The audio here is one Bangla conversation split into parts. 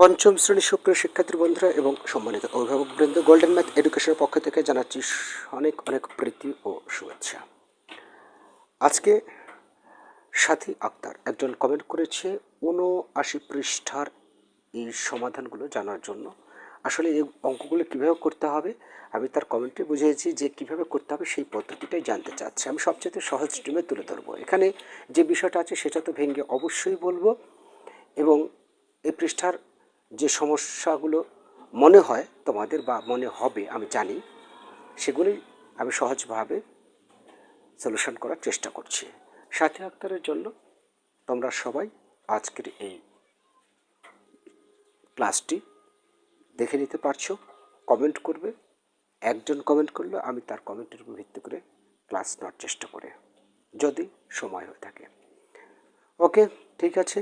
পঞ্চম শ্রেণির সুপ্রিয় শিক্ষার্থী বন্ধুরা এবং সম্মানিত অভিভাবকবৃন্দ গোল্ডেন ম্যাথ এডুকেশনের পক্ষ থেকে জানাচ্ছি অনেক অনেক প্রীতি ও শুভেচ্ছা। আজকে সাথী আক্তার একজন কমেন্ট করেছে উনআশি পৃষ্ঠার এই সমাধানগুলো জানার জন্য। আসলে এই অঙ্কগুলো কীভাবে করতে হবে? আমি তার কমেন্টে বুঝিয়েছি যে কীভাবে করতে হবে সেই পদ্ধতিটাই জানতে চাচ্ছি। আমি সবচেয়ে সহজ স্ট্রিমে তুলে ধরবো। এখানে যে বিষয়টা আছে সেটা তো ভেঙে অবশ্যই বলব এবং এই পৃষ্ঠার যে সমস্যাগুলো মনে হয় তোমাদের বা মনে হবে, আমি জানি, সেগুলি আমি সহজভাবে সলিউশন করার চেষ্টা করছি। সাথী আক্তারের জন্য তোমরা সবাই আজকের এই ক্লাসটি দেখে নিতে পারছ কমেন্ট করবে, একজন কমেন্ট করলে, আমি তার কমেন্টের উপর ভিত্তি করে ক্লাস নেওয়ার চেষ্টা করে, যদি সময় হয়ে থাকে। ওকে ঠিক আছে।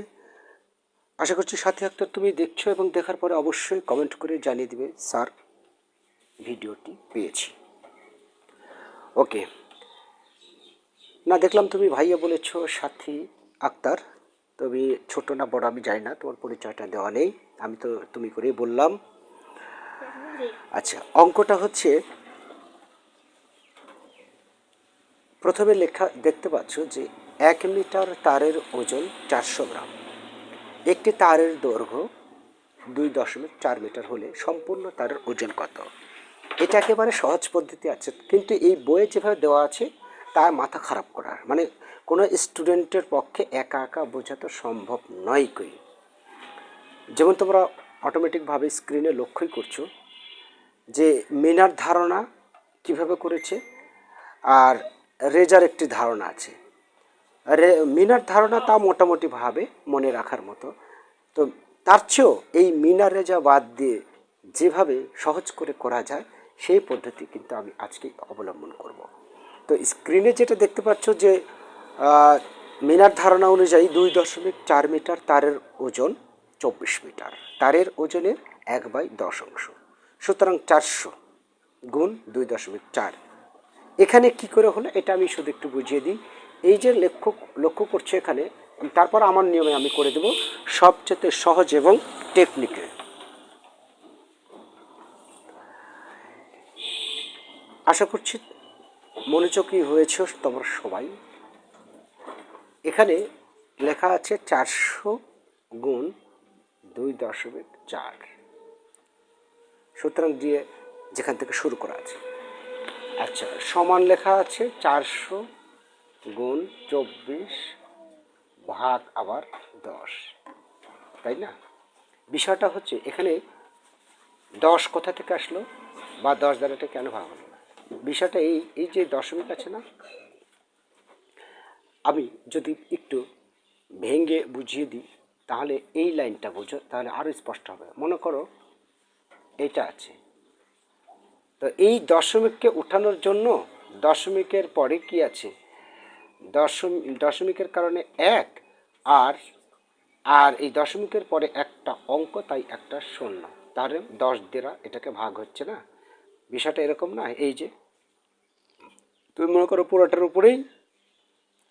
আশা করছি সাথী আক্তার তুমি দেখছ এবং দেখার পরে অবশ্যই কমেন্ট করে জানিয়ে দিবে স্যার ভিডিওটি পেয়েছি। ওকে না, দেখলাম তুমি ভাইয়া বলেছ সাথী আক্তার। তুমি ছোট না বড় আমি জানি না, তোমার পরিচয়টা দেওয়া নেই। আমি তো তুমি করেই বললাম। আচ্ছা অঙ্কটা হচ্ছে প্রথমে লেখা দেখতে পাচ্ছ যে এক মিটার তারের ওজন চারশো গ্রাম। একটি তারের দৈর্ঘ্য দুই দশমিক চার মিটার হলে সম্পূর্ণ তারের ওজন কত? এটা একেবারে সহজ পদ্ধতি আছে, কিন্তু এই বইয়ে যেভাবে দেওয়া আছে, তার মাথা খারাপ করার। মানে কোনো স্টুডেন্টের পক্ষে একা একা বোঝা তো সম্ভব নয় কই? যেমন তোমরা অটোমেটিকভাবে স্ক্রিনে লক্ষ্যই করছ যে মিনার ধারণা কীভাবে করেছে, আর রেজার একটি ধারণা আছে। মিনার ধারণা তা মোটামুটিভাবে মনে রাখার মতো। তো তার চেয়েও এই মিনার রেজা বাদ দিয়ে যেভাবে সহজ করে করা যায়, সেই পদ্ধতি কিন্তু আমি আজকে অবলম্বন করব। তো স্ক্রিনে যেটা দেখতে পাচ্ছ যে মিনার ধারণা অনুযায়ী দুই দশমিক চার মিটার তারের ওজন চব্বিশ মিটার। তারের ওজনের এক বাই দশ অংশ। সুতরাং চারশো গুণ দুই দশমিক চার। এখানে কি করে হলো, এটা আমি শুধু একটু বুঝিয়ে দিই। এই যে লক্ষ্য লক্ষ্য করছে এখানে, তারপর আমার নিয়মে আমি করে দেব সবচেয়ে সহজ এবং টেকনিকে। আশা করছি মনোযোগী হয়েছে তোমরা সবাই। এখানে লেখা আছে চারশো গুণ দুই দশমিক চার। সুতরাং দিয়ে যেখান থেকে শুরু করা আছে। আচ্ছা সমান লেখা আছে চারশো গুণ চব্বিশ ভাগ আবার দশ। তাই না? বিষয়টা হচ্ছে এখানে দশ কোথা থেকে আসলো বা দশ দ্বারা এটা কেন ভাগ হলো? বিষয়টা এই এই যে দশমিক আছে না, আমি যদি একটু ভেঙে বুঝিয়ে দিই, তাহলে এই লাইনটা বোঝো, তাহলে আরও স্পষ্ট হবে। মনে করো এটা আছে। তো এই দশমিককে উঠানোর জন্য দশমিকের পরে কি আছে? দশম, দশমিকের কারণে এক, আর আর এই দশমিকের পরে একটা অঙ্ক, তাই একটা শূন্য। তাহলে দশ দেরা এটাকে ভাগ হচ্ছে না? বিষয়টা এরকম না? এই যে, তুমি মনে করো পুরোটার উপরেই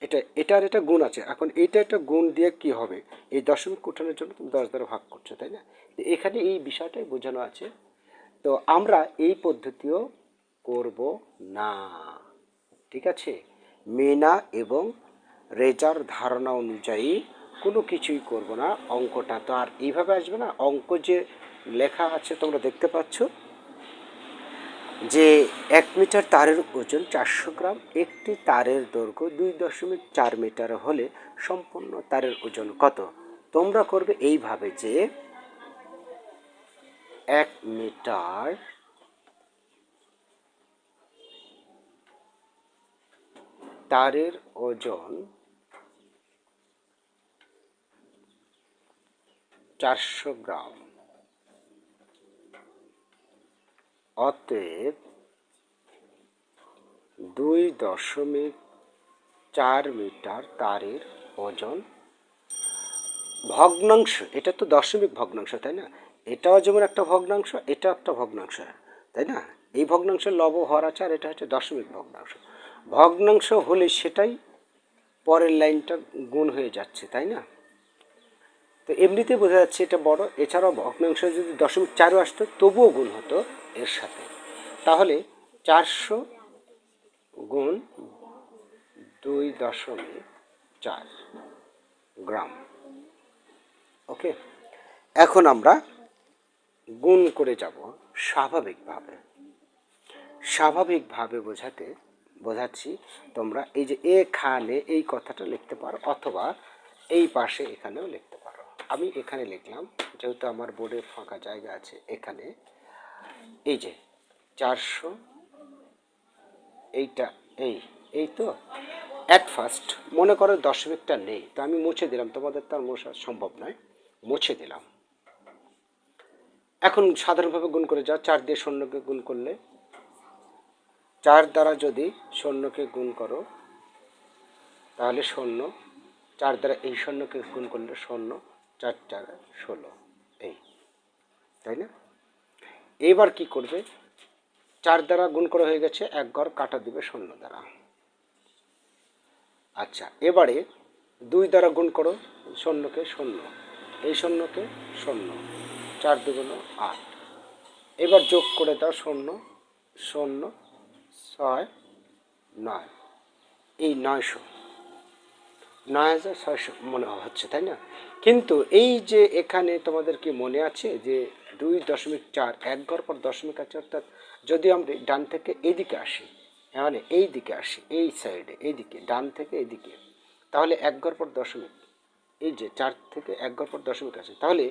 এটা এটার এটা গুণ আছে। এখন এইটা একটা গুণ দিয়ে কি হবে? এই দশমিক উঠানোর জন্য তুমি দশ দ্বারা ভাগ করছ, তাই না? তো এখানে এই বিষয়টাই বোঝানো আছে। তো আমরা এই পদ্ধতিও করব না। ঠিক আছে? মেনা এবং রেজার ধারণা অনুযায়ী কোনো কিছুই করব না, অঙ্কটা তো আর এইভাবে আসবে না। অঙ্ক যে লেখা আছে তোমরা দেখতে পাচ্ছ যে এক মিটার তারের ওজন চারশো গ্রাম, একটি তারের দৈর্ঘ্য দুই দশমিক চার মিটার হলে সম্পূর্ণ তারের ওজন কত? তোমরা করবে এইভাবে যে এক মিটার তারের ওজন চারশো গ্রাম। অতএব দুই দশমিক চার মিটার তারের ওজন। ভগ্নাংশ, এটা তো দশমিক ভগ্নাংশ, তাই না? এটাও যেমন একটা ভগ্নাংশ এটা একটা ভগ্নাংশ, তাই না? এই ভগ্নাংশের লব হর আছে আর এটা হচ্ছে দশমিক ভগ্নাংশ। ভগ্নাংশ হলে সেটাই পরের লাইনটা গুণ হয়ে যাচ্ছে, তাই না? তো এমনিতে বোঝা যাচ্ছে এটা বড়। এছাড়াও ভগ্নাংশ যদি দশমিক চারও আসতো, তবুও গুণ হতো এর সাথে। তাহলে চারশো গুণ দুই দশমিক চার গ্রাম। ওকে? এখন আমরা গুণ করে যাব স্বাভাবিকভাবে। স্বাভাবিকভাবে বোঝাতে বোঝাচ্ছি, তোমরা এই যে এখানে এই কথাটা লিখতে পারো অথবা এই পাশে এখানেও লিখতে পারো। আমি এখানে লিখলাম, যেহেতু আমার বোর্ডে ফাঁকা জায়গা আছে এখানে। এই যে চারশো, এইটা এই এই তো? অ্যাট ফার্স্ট মনে করো দশমিকটা নেই, তো আমি মুছে দিলাম, তোমাদের তো আর মোছা সম্ভব নয়। মুছে দিলাম। এখন সাধারণভাবে গুণ করে যাও, চার দিয়ে শূন্যকে গুণ করলে চার দ্বারা যদি শূন্যকে গুণ করো, তাহলে শূন্য চার দ্বারা এই শূন্যকে গুণ করলে শূন্য চার চার ষোলো, এই। তাই না? এবার কি করবে? চার দ্বারা গুণ করা হয়ে গেছে, এক ঘর কাটা দিবে শূন্য দ্বারা। আচ্ছা এবারে দুই দ্বারা গুণ করো শূন্যকে শূন্য এই শূন্যকে শূন্য চার দুগুণ আট। এবার যোগ করে দাও শূন্য শূন্য ছয়, নয়। এই নয়শো, নয় হাজার ছয়শো মনে হচ্ছে, তাই না? কিন্তু এই যে এখানে তোমাদের কি মনে আছে যে দুই দশমিক চার, এক ঘর পর দশমিক আছে, অর্থাৎ যদি আমরা ডান থেকে এইদিকে আসি মানে এই দিকে আসি, এই সাইডে এইদিকে ডান থেকে এইদিকে তাহলে এক ঘর পর দশমিক, এই যে চার থেকে এক ঘর পর দশমিক আছে, তাহলে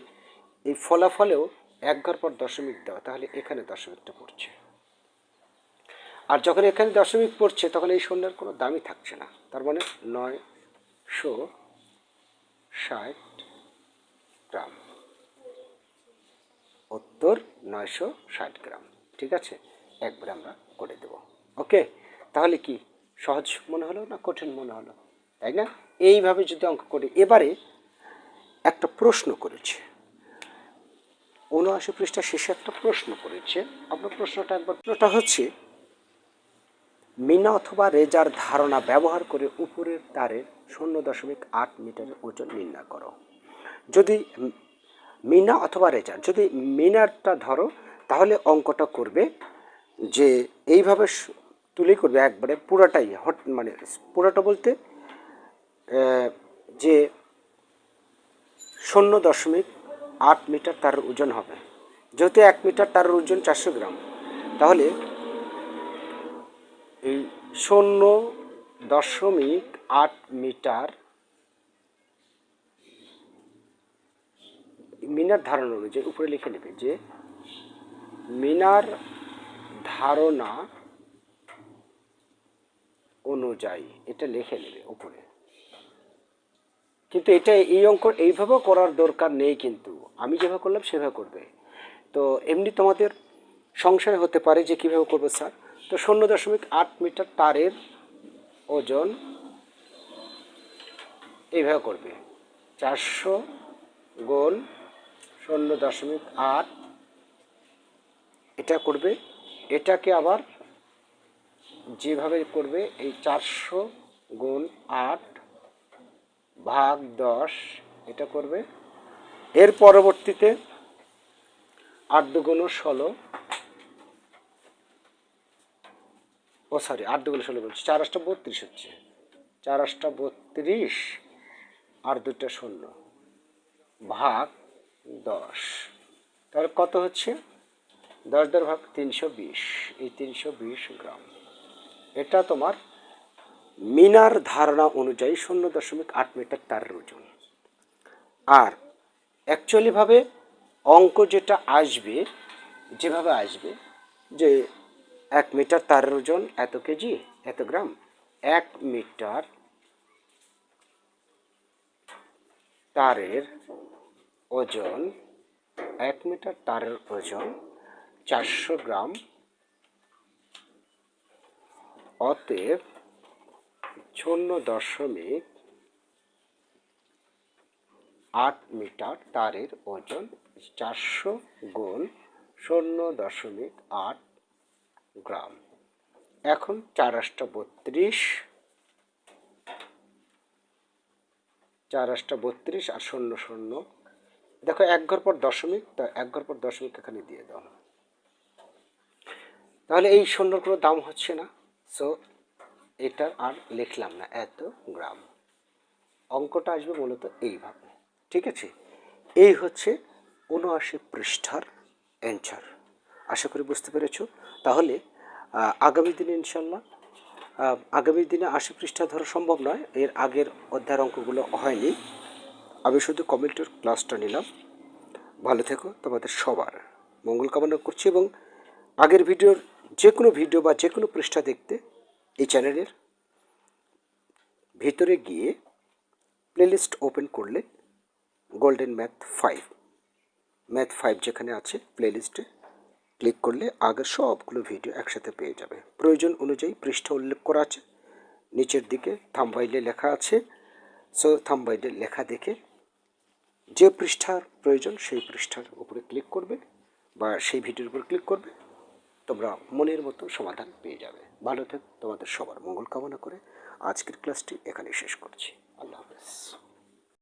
এই ফলাফলেও এক ঘর পর দশমিক দেওয়া তাহলে এখানে দশমিকটা পড়ছে। আর যখন এখানে দশমিক পড়ছে, তখন এই শূন্যের কোনো দামই থাকছে না। তার মানে নয়শো ষাট গ্রাম। উত্তর নয়শো ষাট গ্রাম। ঠিক আছে? একবারে আমরা করে দেব। ওকে? তাহলে কি সহজ মনে হলো না কঠিন মনে হলো? তাই না? এইভাবে যদি অঙ্ক করি, এবারে একটা প্রশ্ন করেছে। উনআশি পৃষ্ঠা শেষে একটা প্রশ্ন করেছে। আপনার প্রশ্নটা একবার প্রশ্নটা হচ্ছে মিনা অথবা রেজার ধারণা ব্যবহার করে উপরের তারের শূন্য দশমিক আট মিটারের ওজন নির্ণয় করো। যদি মিনা অথবা রেজার, যদি মিনারটা ধরো, তাহলে অঙ্কটা করবে যে এইভাবে তুলে করবে একবারে পুরাটাই, হট মানে পুরাটা বলতে যে শূন্য দশমিক আট মিটার তার ওজন হবে। যেহেতু এক মিটার তার ওজন চারশো গ্রাম, তাহলে এই শূন্য দশমিক আট মিটার মিনার ধারণা অনুযায়ী উপরে লিখে নেবে যে মিনার ধারণা অনুযায়ী এটা লিখে নেবে উপরে। কিন্তু এটা এই অঙ্ক এইভাবেও করার দরকার নেই কিন্তু। আমি যেভাবে করলাম সেভাবে করবে। তো এমনি তোমাদের সংশয় হতে পারে যে কীভাবে করবে, স্যার? তো শূন্য দশমিক আট মিটার তারের ওজন এইভাবে করবে। চারশো গোল শূন্য দশমিক আট, এটা করবে। এটাকে আবার যেভাবে করবে, এই চারশো গুণ আট ভাগ দশ, এটা করবে। এর পরবর্তীতে আট দুগুণ ষোলো ও সরি, আট দুগুণ ষোলো বলছি, চার আটটা বত্রিশ হচ্ছে। চার আটটা বত্রিশ আর দুটা শূন্য ভাগ দশ। তাহলে কত হচ্ছে? দশ দর ভাগ তিনশো বিশ। এই তিনশো বিশ গ্রাম। এটা তোমার মিনার ধারণা অনুযায়ী শূন্য দশমিক আট মিটার তারের ওজন। আর অ্যাকচুয়ালিভাবে অঙ্ক যেটা আসবে, যেভাবে আসবে, যে এক মিটার তারের ওজন এত কেজি, এত গ্রাম। এক মিটার তারের ওজন, এক মিটার তারের ওজন চারশো গ্রাম। অতএব শূন্য দশমিক আট মিটার তারের ওজন চারশো গুণ শূন্য দশমিক আট গ্রাম। এখন চার আটটা বত্রিশ। চার আটটা বত্রিশ আর শূন্য শূন্য। দেখো, এক ঘর পর দশমিক, তা এক ঘর পর দশমিক এখানে দিয়ে দাও। তাহলে এই শূন্যগুলোর দাম হচ্ছে না। সো এটা আর লিখলাম না, এত গ্রাম। অঙ্কটা আসবে মূলত এইভাবে, ঠিক আছে? এই হচ্ছে উনআশি পৃষ্ঠার অ্যান্সার আশা করি বুঝতে পেরেছ। তাহলে আগামী দিনে ইনশাল্লাহ আগামী দিনে আশি পৃষ্ঠা ধরা সম্ভব নয়, এর আগের অধ্যায়ের অঙ্কগুলো হয়নি। আমি শুধু কমেন্টের ক্লাসটা নিলাম। ভালো থেকো তোমাদের সবার। মঙ্গল কামনা করছি এবং আগের ভিডিওর যে কোনো ভিডিও বা যে কোনো পৃষ্ঠা দেখতে এই চ্যানেলের ভিতরে গিয়ে প্লেলিস্ট ওপেন করলে golden math five math five যেখানে আছে, প্লেলিস্টে ক্লিক করলে আগের সবগুলো ভিডিও একসাথে পেয়ে যাবে। প্রয়োজন অনুযায়ী পৃষ্ঠা উল্লেখ করা আছে। নিচের দিকে থাম্বাইলে লেখা আছে। সো থাম্বাইলে লেখা দেখে যে পৃষ্ঠার প্রয়োজন সেই পৃষ্ঠার উপরে ক্লিক করবে বা সেই ভিডিওর উপর ক্লিক করবে। তোমরা মনের মতো সমাধান পেয়ে যাবে। ভালো থাক। তোমাদের সবার মঙ্গল কামনা করে আজকের ক্লাসটি এখানে শেষ করছি। আল্লাহ হাফেজ।